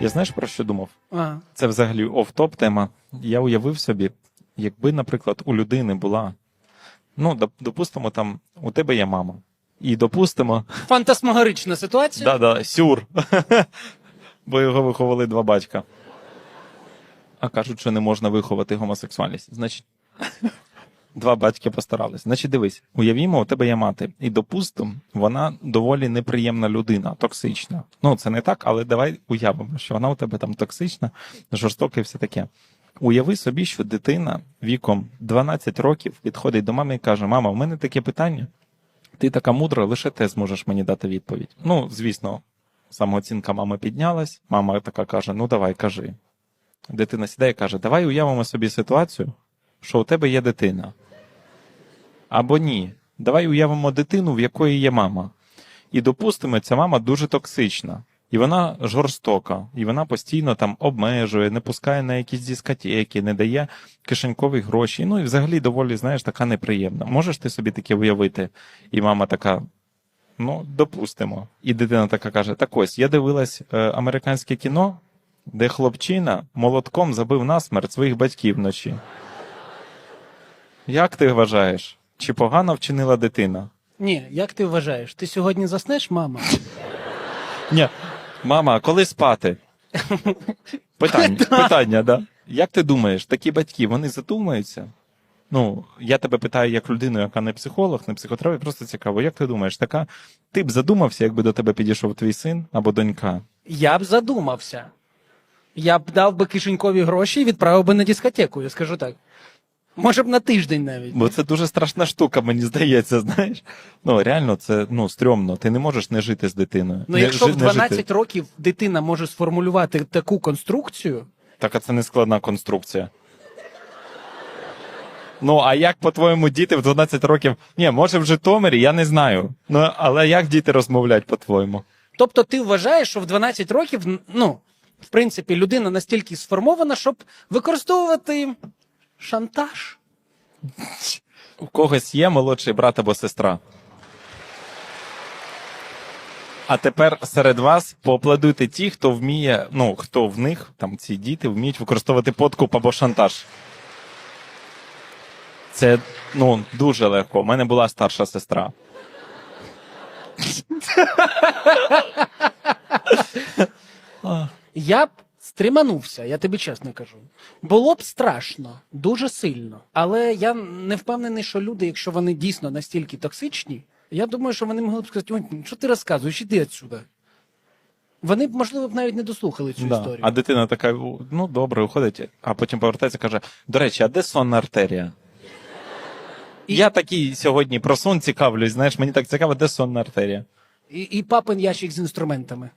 Я знаєш про що думав? А, Це взагалі оф-топ тема. Я уявив собі, якби, наприклад, у людини була. Ну, допустимо, там у тебе є мама. І допустимо, фантасмагорична ситуація. да, да, сюр. Бо його виховали два батька. А кажуть, що не можна виховати гомосексуальність. Значить, два батьки постарались. Значить, дивись, уявімо, у тебе є мати, і допустимо, вона доволі неприємна людина, токсична. Ну, це не так, але давай уявимо, що вона у тебе там токсична, жорстока і все таке. Уяви собі, що дитина віком 12 років підходить до мами і каже: Мама, у мене таке питання. Ти така мудра, лише ти зможеш мені дати відповідь. Ну, звісно, самооцінка мами піднялась. Мама така каже: Ну давай, кажи. Дитина сідає і каже: Давай уявимо собі ситуацію, що у тебе є дитина. Або ні. Давай уявимо дитину, в якої є мама. І допустимо, ця мама дуже токсична. І вона жорстока, і вона постійно там обмежує, не пускає на якісь дискотеки, не дає кишенькові гроші. Ну і взагалі доволі, знаєш, така неприємна. Можеш ти собі таке уявити? І мама така: ну, допустимо. І дитина така каже: Так ось, я дивилась е, американське кіно, де хлопчина молотком забив насмерть своїх батьків вночі. Як ти вважаєш? Чи погано вчинила дитина? Ні, як ти вважаєш? Ти сьогодні заснеш, мама? Ні. Мама, коли спати? Питання, питання, да. Як ти думаєш, такі батьки, вони задумаються? Ну, я тебе питаю як людину, яка не психолог, не психотерапевт, просто цікаво. Як ти думаєш, така ти б задумався, якби до тебе підійшов твій син або донька? Я б задумався. Я б дав би кишенькові гроші і відправив би на дискотеку, я скажу так. Може б на тиждень навіть. Бо це дуже страшна штука, мені здається, знаєш. Ну, реально, це ну, стрьомно. Ти не можеш не жити з дитиною. Ну, Не якщо жи- в не жити. 12 років дитина може сформулювати таку конструкцію, Так, а це не складна конструкція. Ну, а як, по-твоєму, діти в 12 років. Ні, може в Житомирі, я не знаю. Ну, але як діти розмовляють, по-твоєму? тобто ти вважаєш, що в 12 років, ну, в принципі, людина настільки сформована, щоб використовувати шантаж. У когось є молодший брат або сестра. А тепер серед вас поаплодуйте ті, хто вміє, ну, хто в них, там ці діти, вміють використовувати подкуп або шантаж. Це ну, дуже легко. У мене була старша сестра. Я б стриманувся, я тобі чесно кажу. Було б страшно, дуже сильно. Але я не впевнений, що люди, якщо вони дійсно настільки токсичні, я думаю, що вони могли б сказати: ой, що ти розказуєш, іди відсюди. Вони б, можливо, б навіть не дослухали цю Да. історію. А дитина така, ну добре, уходить, а потім повертається і каже: до речі, а де сонна артерія? І- Я такий сьогодні про сон цікавлюсь, знаєш, мені так цікаво, де сонна артерія. І, і папин ящик з інструментами.